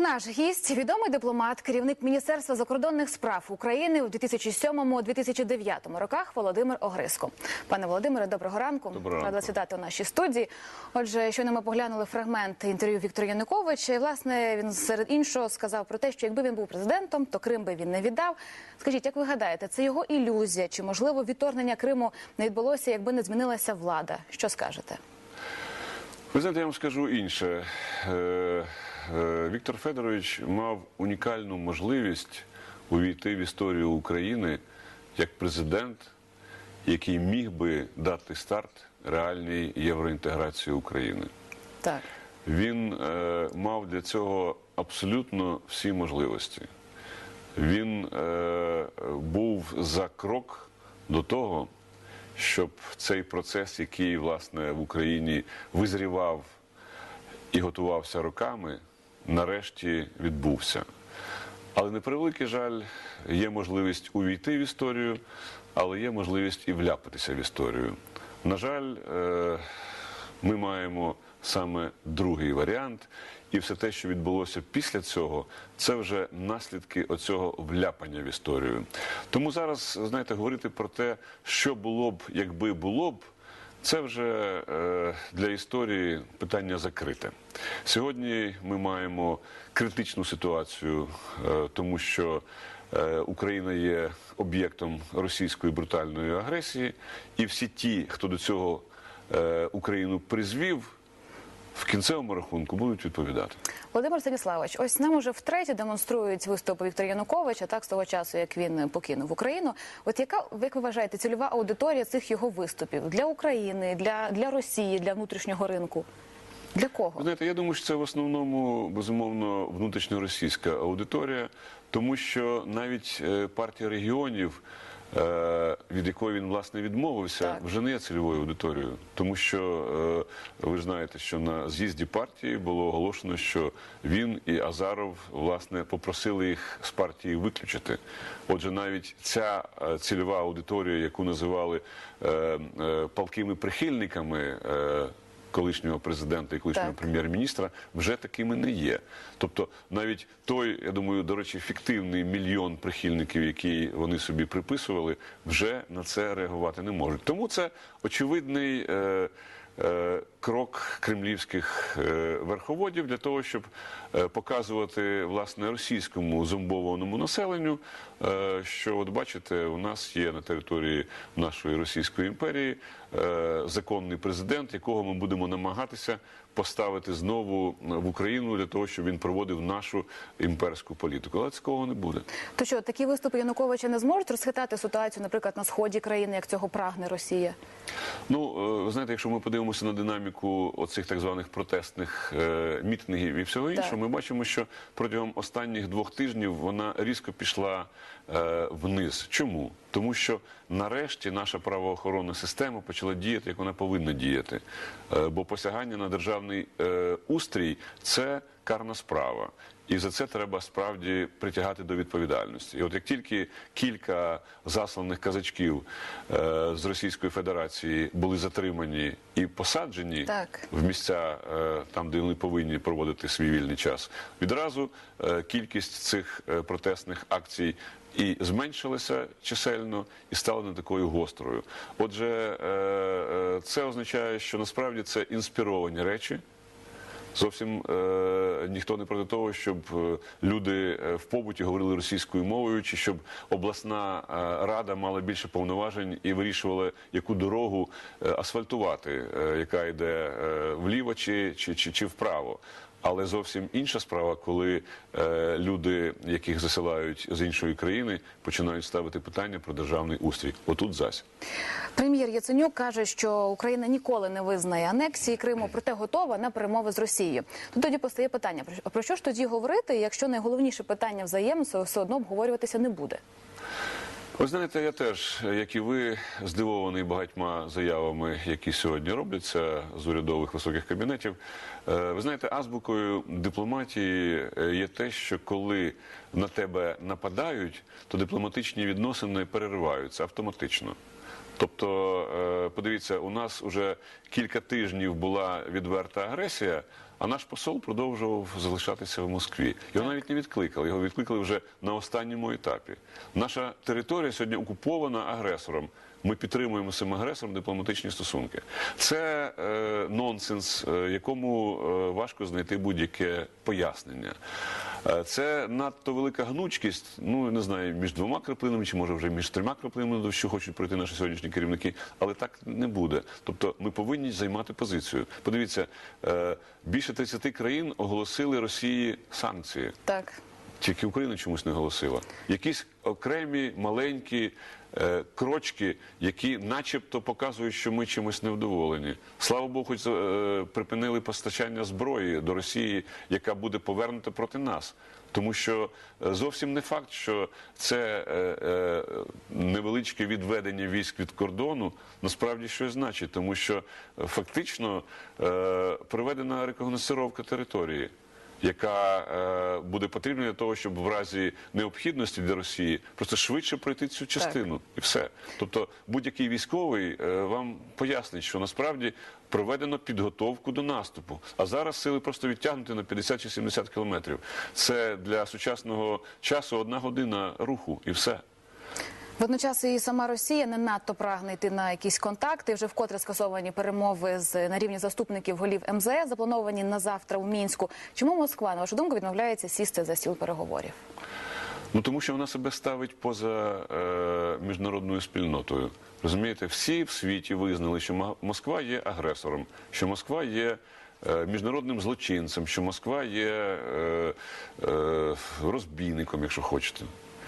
Наш гість відомий дипломат, керівник Міністерства закордонних справ України у 2007-2009 роках Володимир Огриско. Пане Володимире, доброго ранку. Доброго ранку. Рада вас вітати у нашій студії. Отже, щойно ми поглянули фрагмент інтерв'ю Віктора Януковича. І власне він серед іншого сказав про те, що якби він був президентом, то Крим би він не віддав. Скажіть, як ви гадаєте, це його ілюзія? Чи можливо відторгнення Криму не відбулося, якби не змінилася влада? Що скажете? Ви знаєте, я вам скажу інше. Е, Віктор Федорович мав унікальну можливість увійти в історію України як президент, який міг би дати старт реальній євроінтеграції України. Так. Він е, мав для цього абсолютно всі можливості. Він е, був за крок до того, щоб цей процес, який власне в Україні визрівав і готувався роками, нарешті відбувся. Але на превеликий жаль, є можливість увійти в історію, але є можливість і вляпатися в історію. На жаль, е, ми маємо саме другий варіант, і все те, що відбулося після цього, це вже наслідки оцього вляпання в історію. Тому зараз, знаєте, говорити про те, що було б, якби було б. Це вже е, для історії питання закрите. Сьогодні ми маємо критичну ситуацію, е, тому що е, Україна є об'єктом російської брутальної агресії, і всі ті, хто до цього Україну призвів, в кінцевому рахунку будуть відповідати. Володимир Станіславович, ось нам уже втретє демонструють виступи Віктора Януковича, так з того часу, як він покинув Україну. От яка як ви вважаєте цільова аудиторія цих його виступів для України, для, для Росії, для внутрішнього ринку? Для Ви кого? знаєте, я думаю, що це в основному безумовно внутрішньоросійська аудиторія, тому що навіть е, партія регіонів, е, від якої він власне відмовився, Так. вже не є цільовою аудиторією, тому що е, ви ж знаєте, що на з'їзді партії було оголошено, що він і Азаров власне попросили їх з партії виключити. Отже, навіть ця е, цільова аудиторія, яку називали е, е, палкими прихильниками. Колишнього президента і колишнього прем'єр-міністра вже такими не є. Тобто, навіть той, я думаю, до речі, фіктивний мільйон прихильників, які вони собі приписували, вже на це реагувати не можуть. Тому це очевидний. Е, е, Крок кремлівських е, верховодів для того, щоб е, показувати власне російському зомбованому населенню, е, що от бачите, у нас є на території нашої Російської імперії законний президент, якого ми будемо намагатися поставити знову в Україну для того, щоб він проводив нашу імперську політику. Але такого не буде. То що такі виступи Януковича не зможуть розхитати ситуацію, наприклад, на сході країни, як цього прагне Росія? Ну, ви знаєте, якщо ми подивимося на динаміку оцих так званих протестних е, мітингів і всього іншого, ми бачимо, що протягом останніх двох тижнів вона різко пішла е, вниз. Чому? Тому що нарешті наша правоохоронна система почала діяти, як вона повинна діяти. Е, бо посягання на державний е, устрій це карна справа. І за це треба справді притягати до відповідальності. І от як тільки кілька засланих казачків е, з Російської Федерації були затримані і посаджені Так. в місця е, там, де вони повинні проводити свій вільний час, відразу е, кількість цих е, протестних акцій. І зменшилася чисельно і стала не такою гострою. Отже, е, е, це означає, що насправді це інспіровані речі. Зовсім е, ніхто не проти того, щоб е, люди е, в побуті говорили російською мовою, чи щоб обласна е, рада мала більше повноважень і вирішувала, яку дорогу асфальтувати, яка йде вліво чи, чи, чи, чи вправо. Але зовсім інша справа, коли е, люди, яких засилають з іншої країни, починають ставити питання про державний устрій. Отут зась. Прем'єр Яценюк каже, що Україна ніколи не визнає анексії Криму, проте готова на перемови з Росією. Тут тоді постає питання: про- що ж тоді говорити, якщо найголовніше питання взаємства все одно обговорюватися не буде? Ви знаєте, я теж, як і ви, здивований багатьма заявами, які сьогодні робляться з урядових високих кабінетів. Е, Ви знаєте, азбукою дипломатії е, є те, що коли на тебе нападають, то дипломатичні відносини перериваються автоматично. Тобто, е, подивіться, у нас уже кілька тижнів була відверта агресія, А наш посол продовжував залишатися в Москві. Його навіть не відкликали. Його відкликали вже на останньому етапі. Наша територія сьогодні окупована агресором. Ми підтримуємо цим агресором дипломатичні стосунки. Це е, нонсенс, е, якому е, важко знайти будь-яке пояснення. Е, Це надто велика гнучкість, ну не знаю, між двома краплинами, чи може вже між трьома краплинами, до що хочуть пройти наші сьогоднішні керівники, але так не буде. Тобто ми повинні займати позицію. Подивіться, е, більше 30 країн оголосили Росії санкції. Так. Тільки Україна чомусь не голосила. Якісь окремі маленькі е, крочки, які начебто показують, що ми чимось невдоволені. Слава Богу, хоч е, припинили постачання зброї до Росії, яка буде повернута проти нас. Тому що е, зовсім не факт, що це е, е, невеличке відведення військ від кордону насправді щось значить, тому що е, фактично е, проведена рекогносцировка території яка е, буде потрібна для того, щоб в разі необхідності для Росії просто швидше пройти цю частину, і все. Тобто, будь-який військовий е, вам пояснить, що насправді проведено підготовку до наступу. А зараз сили просто відтягнуті на 50 чи 70 кілометрів. Це для сучасного часу одна година руху, і все. Водночас і сама Росія не надто прагне йти на якісь контакти. Вже вкотре скасовані перемови з на рівні заступників голів МЗС, заплановані на завтра у мінську. Чому Москва, на вашу думку, відмовляється сісти за стіл переговорів? Ну тому що вона себе ставить поза е, міжнародною спільнотою. Розумієте, всі в світі визнали, що Москва є агресором, що Москва є. е, Міжнародним злочинцем, що Москва є е, е, розбійником, якщо хочете.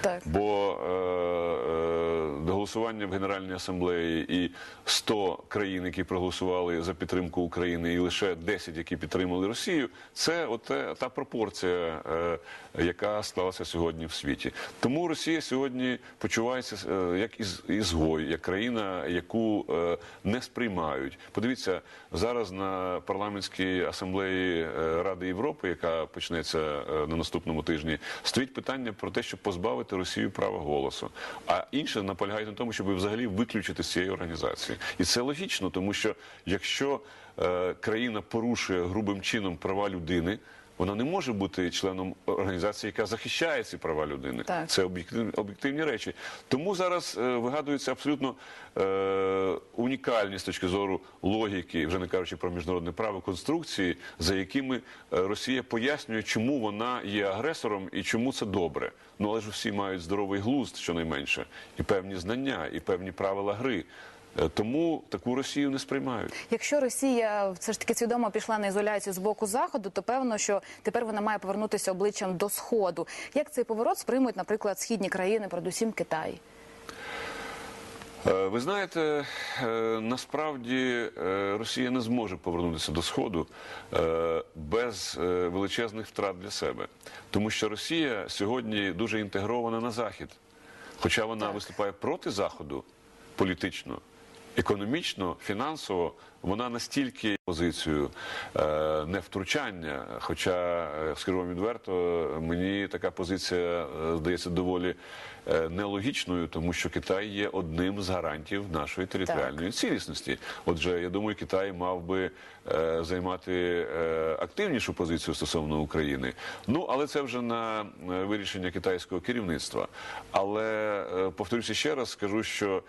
Так. Бо е, е, до голосування в Генеральній асамблеї і 100 країн, які проголосували за підтримку України, і лише 10, які підтримали Росію, це оте, та пропорція, е, яка склалася сьогодні в світі. Тому Росія сьогодні почувається е, як із, ізгой, як країна, яку е, не сприймають. Подивіться зараз на парламентській асамблеї е, Ради Європи, яка почнеться е, на наступному тижні, стоїть питання про те, щоб позбавити Росію права голосу. А інше наполягають на тому, щоб взагалі виключити з цієї організації. І це логічно, тому що якщо е, країна порушує грубим чином права людини. Вона не може бути членом організації, яка захищає ці права людини. Так. Це об'єктивні, об'єктивні речі. Тому зараз е, вигадуються абсолютно е, унікальні з точки зору логіки, вже не кажучи про міжнародне право, конструкції, за якими е, Росія пояснює, чому вона є агресором і чому це добре. Ну але ж всі мають здоровий глузд, щонайменше, і певні знання, і певні правила гри. Е, Тому таку Росію не сприймають. Якщо Росія все ж таки свідомо пішла на ізоляцію з боку заходу, то певно, що тепер вона має повернутися обличчям до сходу. Як цей поворот сприймуть, наприклад, східні країни, передусім Китай? Е, Ви знаєте, е, насправді Росія не зможе повернутися до Сходу без величезних втрат для себе. Тому що Росія сьогодні дуже інтегрована на Захід. Хоча вона виступає проти Заходу політично, економічно, фінансово, вона настільки позицію е, невтручання. Хоча, е, скажу вам відверто, мені така позиція е, здається доволі нелогічною, тому що Китай є одним з гарантів нашої територіальної цілісності. Отже, я думаю, Китай мав би займати активнішу позицію стосовно України. Ну, але це вже на вирішення китайського керівництва. Але повторюся ще раз, скажу, що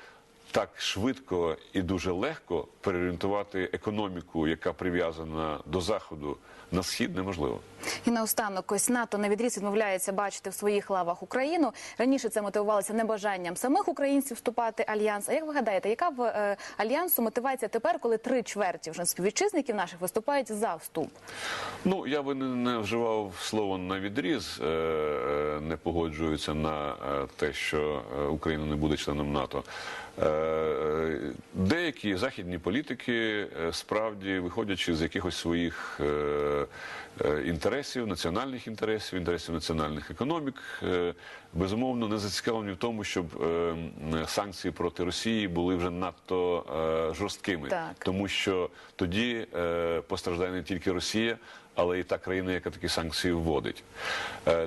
так швидко і дуже легко переорієнтувати економіку, яка прив'язана до заходу, на схід неможливо. І наостанок, ось НАТО на відріз відмовляється бачити в своїх лавах Україну. Раніше це мотивувалося небажанням самих українців вступати в альянс. А як ви гадаєте, яка в е, альянсу мотивація тепер, коли три чверті вже співвітчизників наших виступають за вступ? Ну я би не, не вживав слово на відріз, е, е, не погоджуються на е, те, що е, Україна не буде членом НАТО. Uh, Деякі західні політики е, справді виходячи з якихось своїх е, е, інтересів, національних інтересів, інтересів національних економік, безумовно не зацікавлені в тому, щоб санкції проти Росії були вже надто жорсткими, Так. тому що тоді постраждає не тільки Росія, але і та країна, яка такі санкції вводить.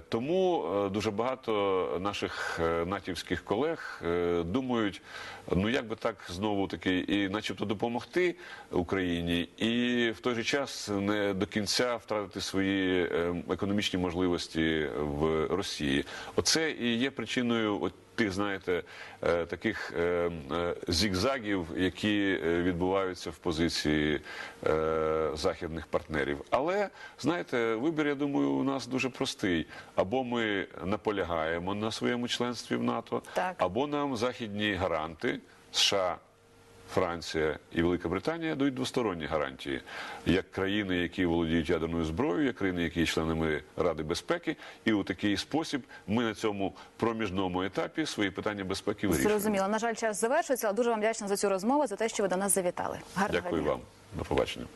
Тому дуже багато наших натівських колег думають, ну як би так знову таки, і начебто допомогти Україні, і в той же час не до кінця втратити свої е, економічні можливості в Росії. Оце і є причиною от тих, знаєте, е, таких е, е, зігзагів, які е, відбуваються в позиції західних партнерів. Але знаєте, вибір, я думаю, у нас дуже простий: або ми наполягаємо на своєму членстві в НАТО, Так. або нам західні гаранти США. Франція і Велика Британія дають двосторонні гарантії, як країни, які володіють ядерною зброєю, як країни, які є членами Ради безпеки, і у такий спосіб ми на цьому проміжному етапі свої питання безпеки вирішуємо. Зрозуміло. На жаль, час завершується, але дуже вам вдячна за цю розмову, за те, що ви до нас завітали. Гарного Дякую дня. вам. До побачення.